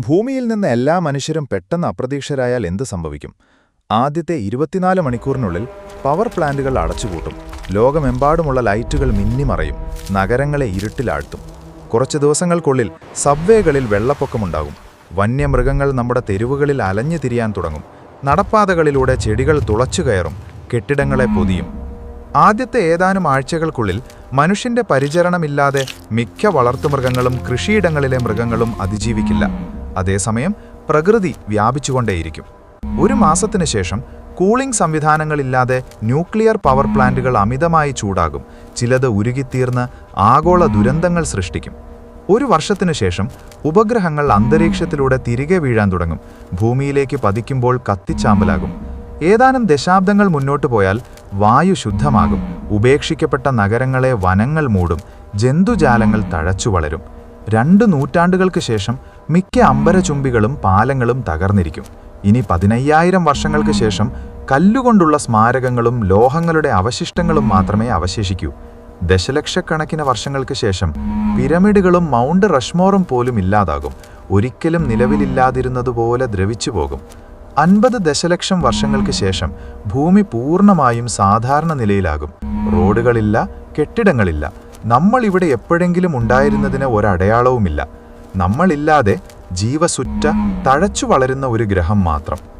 ഭൂമിയിൽ നിന്ന് എല്ലാ മനുഷ്യരും പെട്ടെന്ന് അപ്രതീക്ഷരായാൽ എന്ത് സംഭവിക്കും? ആദ്യത്തെ ഇരുപത്തിനാല് മണിക്കൂറിനുള്ളിൽ പവർ പ്ലാന്റുകൾ അടച്ചുപൂട്ടും. ലോകമെമ്പാടുമുള്ള ലൈറ്റുകൾ മിന്നിമറയും. നഗരങ്ങളെ ഇരുട്ടിലാഴ്ത്തും. കുറച്ച് ദിവസങ്ങൾക്കുള്ളിൽ സബ്വേകളിൽ വെള്ളപ്പൊക്കമുണ്ടാകും. വന്യമൃഗങ്ങൾ നമ്മുടെ തെരുവുകളിൽ അലഞ്ഞു തിരിയാൻ തുടങ്ങും. നടപ്പാതകളിലൂടെ ചെടികൾ തുളച്ചുകയറും കെട്ടിടങ്ങളെ പൊതിയും. ആദ്യത്തെ ഏതാനും ആഴ്ചകൾക്കുള്ളിൽ മനുഷ്യന്റെ പരിചരണമില്ലാതെ മിക്ക വളർത്തുമൃഗങ്ങളും കൃഷിയിടങ്ങളിലെ മൃഗങ്ങളും അതിജീവിക്കില്ല. അതേസമയം പ്രകൃതി വ്യാപിച്ചുകൊണ്ടേയിരിക്കും. ഒരു മാസത്തിനു ശേഷം കൂളിംഗ് സംവിധാനങ്ങളില്ലാതെ ന്യൂക്ലിയർ പവർ പ്ലാന്റുകൾ അമിതമായി ചൂടാകും. ചിലത് ഉരുകിത്തീർന്ന് ആഗോള ദുരന്തങ്ങൾ സൃഷ്ടിക്കും. ഒരു വർഷത്തിനു ശേഷം ഉപഗ്രഹങ്ങൾ അന്തരീക്ഷത്തിലൂടെ തിരികെ വീഴാൻ തുടങ്ങും. ഭൂമിയിലേക്ക് പതിക്കുമ്പോൾ കത്തിച്ചാമ്പലാകും. ഏതാനും ദശാബ്ദങ്ങൾ മുന്നോട്ടു പോയാൽ വായു ശുദ്ധമാകും. ഉപേക്ഷിക്കപ്പെട്ട നഗരങ്ങളെ വനങ്ങൾ മൂടും. ജന്തുജാലങ്ങൾ തഴച്ചു വളരും രണ്ട് നൂറ്റാണ്ടുകൾക്ക് ശേഷം മിക്ക അമ്പരചുംബികളും പാലങ്ങളും തകർന്നിരിക്കും. ഇനി പതിനയ്യായിരം വർഷങ്ങൾക്ക് ശേഷം കല്ലുകൊണ്ടുള്ള സ്മാരകങ്ങളും ലോഹങ്ങളുടെ അവശിഷ്ടങ്ങളും മാത്രമേ അവശേഷിക്കൂ. ദശലക്ഷക്കണക്കിന് വർഷങ്ങൾക്ക് ശേഷം പിരമിഡുകളും മൗണ്ട് റഷ്മോറും പോലും ഇല്ലാതാകും. ഒരിക്കലും നിലവിലില്ലാതിരുന്നതുപോലെ ദ്രവിച്ചു പോകും. അൻപത് ദശലക്ഷം വർഷങ്ങൾക്ക് ശേഷം ഭൂമി പൂർണമായും സാധാരണ നിലയിലാകും. റോഡുകളില്ല കെട്ടിടങ്ങളില്ല. നമ്മൾ ഇവിടെ എപ്പോഴെങ്കിലും ഉണ്ടായിരുന്നതിന് ഒരടയാളവുമില്ല. നമ്മളില്ലാതെ ജീവസുറ്റ തഴച്ചു വളരുന്ന ഒരു ഗ്രഹം മാത്രം.